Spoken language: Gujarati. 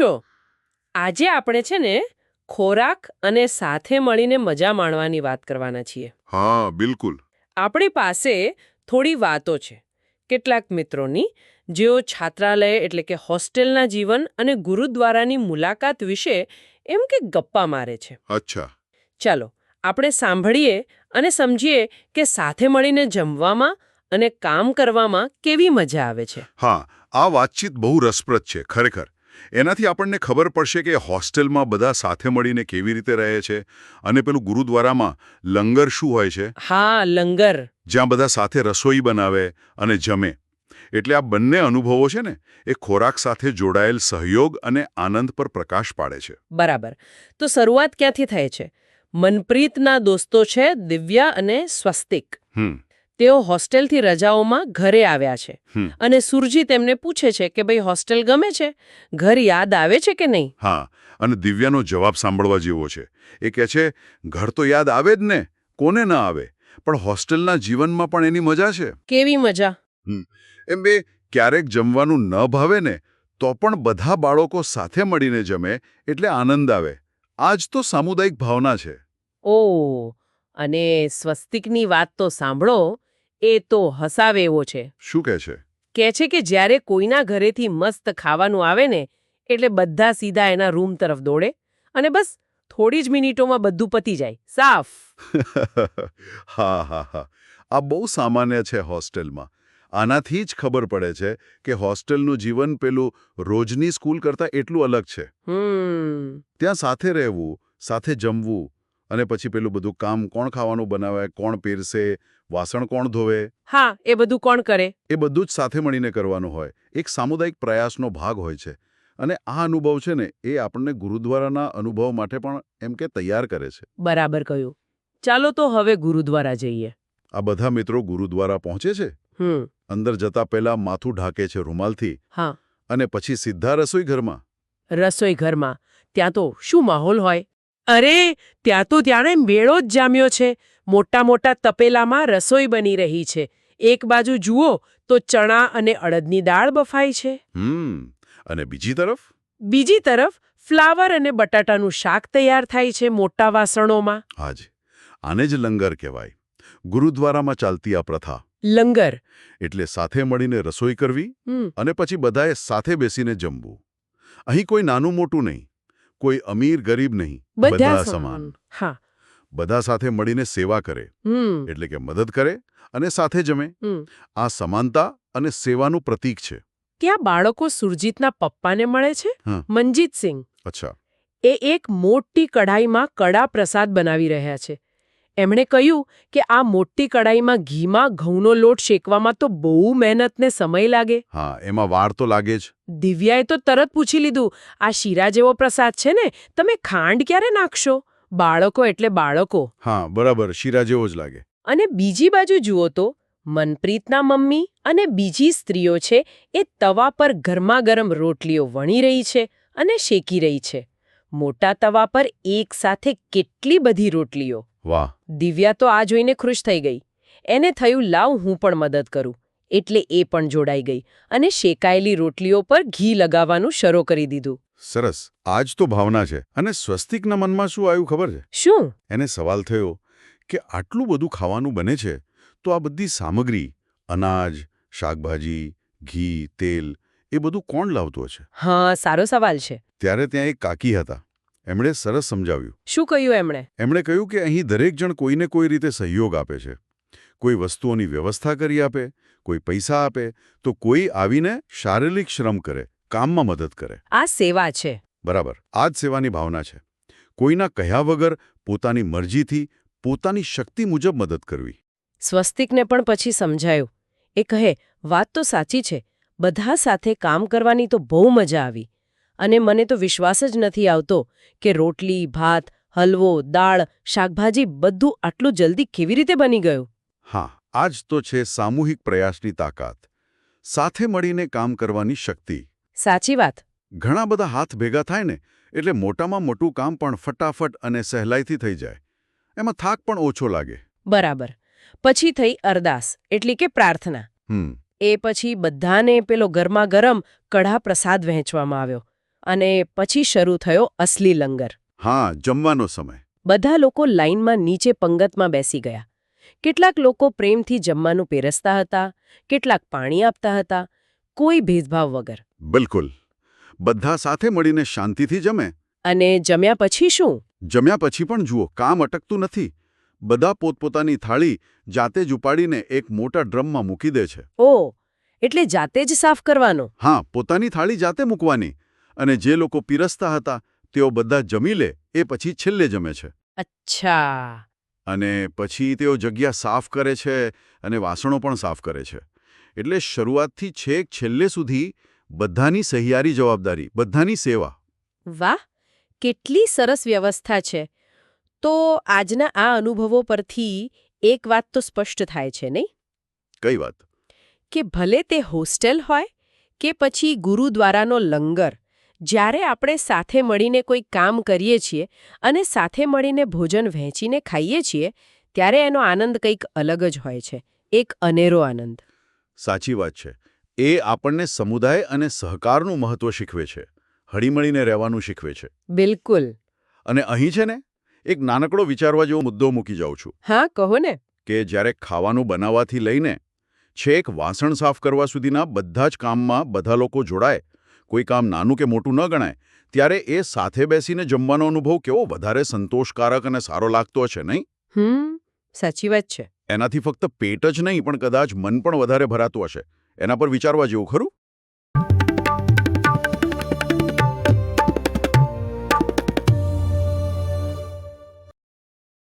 છો? આજે આપણે છે ને ખોરાક અને સાથે મળીને મજા માણવાની વાત કરવાના છીએ. હા બિલકુલ. આપણી પાસે થોડી વાતો છે. કેટલાક મિત્રોની જેઓ છાત્રાલય એટલે કે હોસ્ટેલના જીવન અને ગુરુદ્વારાની મુલાકાત વિશે એમ કે ગપ્પા મારે છે. અચ્છા. ચાલો આપણે સાંભળીએ અને સમજીએ કે સાથે મળીને જમવામાં અને કામ કરવામાં કેવી મજા આવે છે. હા આ વાતચીત બહુ રસપ્રદ છે ખરેખર. એનાથી આપણને ખબર પડશે કે હોસ્ટેલમાં બધા સાથે મળીને કેવી રીતે રહે છે અને પેલું ગુરુદ્વારામાં લંગર શું હોય છે? હા લંગર. જ્યાં બધા સાથે રસોઈ બનાવે અને જમે. એટલે આ બંને અનુભવો છે ને એ ખોરાક સાથે જોડાયેલ સહયોગ અને આનંદ પર પ્રકાશ પાડે છે. બરાબર. તો શરૂઆત ક્યાંથી થાય છે? મનપ્રીતના દોસ્તો છે દિવ્યા અને સ્વસ્તિક. હમ. તેઓ હોસ્ટેલથી રજાઓમાં ઘરે આવ્યા છે. અને સુરજી તેમને પૂછે છે કે ભાઈ હોસ્ટેલ ગમે છે? ઘર યાદ આવે છે કે નહીં? હા અને દિવ્યાનો જવાબ સાંભળવા જેવો છે. એ કહે છે ઘર તો યાદ આવે જ ને કોને ન આવે? પણ હોસ્ટેલના જીવનમાં પણ એની મજા છે. કેવી મજા? એમ બે ક્યારેક જમવાનું ન ભાવે ને તો પણ બધા બાળકો સાથે મળીને જમે એટલે આનંદ આવે. આ જ તો સામુદાયિક ભાવના છે. ઓ અને સ્વસ્તિકની વાત તો સાંભળો એ તો હસાવે એવો છે. શું કહે છે? કહે છે કે જ્યારે કોઈના ઘરેથી મસ્ત ખાવાનું આવે ને એટલે બધા સીધા એના રૂમ તરફ દોડે અને બસ થોડી જ મિનિટોમાં બધું પતી જાય. સાફ! હા હા હા. આ બહુ સામાન્ય છે હોસ્ટેલમાં. આનાથી જ ખબર પડે છે કે હોસ્ટેલનું જીવન પેલું રોજની સ્કૂલ કરતાં એટલું અલગ છે. હમ. ત્યાં સાથે રહેવું સાથે જમવું અને પછી પેલું બધું કામ કોણ ખાવાનું બનાવે કોણ પહેરશે વાસણ કોણ ધોવે? હા એ બધું કોણ કરે? એ બધું જ સાથે મળીને કરવાનું હોય. એક સામુદાયિક પ્રયાસનો ભાગ હોય છે. અને આ અનુભવ છે ને એ આપણને ગુરુદ્વારાના અનુભવ માટે પણ એમ કે તૈયાર કરે છે. બરાબર કહ્યું. ચાલો તો હવે ગુરુદ્વારા જઈએ. આ બધા મિત્રો ગુરુદ્વારા પહોંચે છે? અંદર જતા પહેલા માથું ઢાકે છે રૂમાલથી હા. અને પછી સીધા રસોઈ ઘરમાં રસોઈ ઘરમાં ત્યાં તો શું માહોલ હોય? અરે ત્યાં તો ત્યારે મેળો જ જામ્યો છે. મોટા મોટા તપેલામાં રસોઈ બની રહી છે. એક બાજુ જુઓ તો ચણા અને અડદની દાળ બફાઈ છે. હમ અને બીજી તરફ? બીજી તરફ ફ્લાવર અને બટાટાનું શાક તૈયાર થાય છે મોટા વાસણોમાં. હાજી આને જ લંગર કહેવાય. ગુરુદ્વારામાં ચાલતી આ પ્રથા. લંગર. એટલે સાથે મળીને રસોઈ કરવી અને પછી બધાએ સાથે બેસીને જમવું. અહીં કોઈ નાનું મોટું નહીં. કોઈ અમીર ગરીબ નહીં બધા સમાન. હા. બધા સાથે મળીને સેવા કરે. એટલે કે મદદ કરે અને સાથે જમે. આ સમાનતા અને સેવાનું પ્રતીક છે. ત્યાં બાળકો સુરજીતના પપ્પાને મળે છે. મનજીતસિંહ અચ્છા. એ એક મોટી કઢાઈમાં કડા પ્રસાદ બનાવી રહ્યા છે. એમણે કહ્યું કે આ મોટી કડાઈમાં ઘીમાં ઘઉંનો લોટ શેકવામાં તો બહુ મહેનતને સમય લાગે. હા એમાં વાર તો લાગે જ. દિવ્યાએ તો તરત પૂછી લીધું આ શીરા જેવો પ્રસાદ છે ને તમે ખાંડ ક્યારે નાખશો? બાળકો એટલે બાળકો. હા બરાબર શીરા જેવો જ લાગે. અને બીજી બાજુ જુઓ તો મનપ્રીતના મમ્મી અને બીજી સ્ત્રીઓ છે એ તવા પર ગરમાગરમ રોટલીઓ વણી રહી છે અને શેકી રહી છે. મોટા તવા પર એક સાથે કેટલી બધી રોટલીઓ. વાહ. દિવ્યા તો આ જોઈને ખુશ થઈ ગઈ. એને થયું લાવ હું પણ મદદ કરું. એટલે એ પણ જોડાઈ ગઈ અને શેકાયેલી રોટલીઓ પર ઘી લગાવવાનું શરૂ કરી દીધું. સરસ. આજ તો ભાવના છે. અને સ્વસ્તિકના મનમાં શું આવ્યું ખબર છે? શું? એને સવાલ થયો કે આટલું બધું ખાવાનું બને છે તો આ બધી સામગ્રી અનાજ શાકભાજી ઘી તેલ એ બધું કોણ લાવતું હશે? હા સારો સવાલ છે. ત્યારે ત્યાં એક કાકી હતા. એમણે સરસ સમજાવ્યું. શું કહ્યું એમણે? એમણે કહ્યું કે અહીં દરેક જણ કોઈને કોઈ રીતે સહયોગ આપે છે. કોઈ વસ્તુઓની વ્યવસ્થા કરી આપે કોઈ પૈસા આપે તો કોઈ આવીને શારીરિક શ્રમ કરે કામમાં મદદ કરે. આ સેવા છે. બરાબર. આ જ સેવાની ભાવના છે. કોઈના કહ્યા વગર પોતાની મરજીથી પોતાની શક્તિ મુજબ મદદ કરવી. સ્વસ્તિકને પણ પછી સમજાયું. એ કહે વાત તો સાચી છે. બધા સાથે કામ કરવાની તો બહુ મજા આવી. અને મને તો વિશ્વાસ જ નથી આવતો કે રોટલી ભાત હલવો દાળ શાકભાજી બધું આટલું જલ્દી કેવી રીતે બની ગયું. હા આ જ તો છે સામૂહિક પ્રયાસની તાકાત. સાથે મળીને કામ કરવાની શક્તિ. સાચી વાત. ઘણા બધા હાથ ભેગા થાય ને એટલે મોટામાં મોટું કામ પણ ફટાફટ અને સહેલાઈથી થઈ જાય. એમાં થાક પણ ઓછો લાગે. બરાબર. પછી થઈ અરદાસ એટલે કે પ્રાર્થના. એ પછી બધાને પેલો ગરમા ગરમ કઢા પ્રસાદ વહેંચવામાં આવ્યો. અને પછી શરૂ થયો અસલી લંગર. હા જમવાનો સમય. બધા લોકો લાઇનમાં નીચે પંગતમાં બેસી ગયા. કેટલાક લોકો પ્રેમથી જમવાનું પહેરસતા હતા કેટલાક પાણી આપતા હતા કોઈ ભેદભાવ વગર. બિલકુલ. બધા સાથે મળીને શાંતિથી જમે. અને જમ્યા પછી શું? જમ્યા પછી પણ જુઓ કામ અટકતું નથી. બધા પોતપોતાની થાળી જાતે જ ઉપાડીને એક મોટા ડ્રમમાં મૂકી દે છે. ઓ એટલે જાતે જ સાફ કરવાનો. હા પોતાની થાળી જાતે મૂકવાની. અને જે લોકો પીરસતા હતા તેઓ બધા જમી લે એ પછી છેલ્લે જમે છે. અચ્છા. અને પછી તેઓ જગ્યા સાફ કરે છે અને વાસણો પણ સાફ કરે છે. એટલે શરૂઆતથી છેક છેલ્લે સુધી બધાની સહિયારી જવાબદારી બધાની સેવા. વાહ કેટલી સરસ વ્યવસ્થા છે. તો આજના આ અનુભવો પરથી એક વાત તો સ્પષ્ટ થાય છે નહીં? કઈ વાત? કે ભલે તે હોસ્ટેલ હોય કે પછી ગુરુદ્વારાનો લંગર જ્યારે આપણે સાથે મળીને કોઈ કામ કરીએ છીએ અને સાથે મળીને ભોજન વહેંચીને ખાઈએ છીએ ત્યારે એનો આનંદ કંઈક અલગ જ હોય છે એક અનેરો આનંદ. સાચી વાત છે. એ આપણને સમુદાય અને સહકારનું મહત્વ શીખવે છે હળીમળીને રહેવાનું શીખવે છે. બિલકુલ. અને અહીં છે ને એક નાનકડો વિચારવા જેવો મુદ્દો મૂકી જાઉં છું. હા કહો ને. કે જ્યારે ખાવાનું બનાવવાથી લઈને છેક વાસણ સાફ કરવા સુધીના બધા જ કામમાં બધા લોકો જોડાય કોઈ કામ નાનું કે મોટું ન ગણાય ત્યારે એ સાથે બેસીને જમવાનો અનુભવ કેવો વધારે સંતોષકારક અને સારો લાગતો હશે નહીં? હમ સાચી વાત છે. એનાથી ફક્ત પેટ જ નહીં પણ કદાચ મન પણ વધારે ભરાતું હશે. એના પર વિચારવા જેવું ખરું?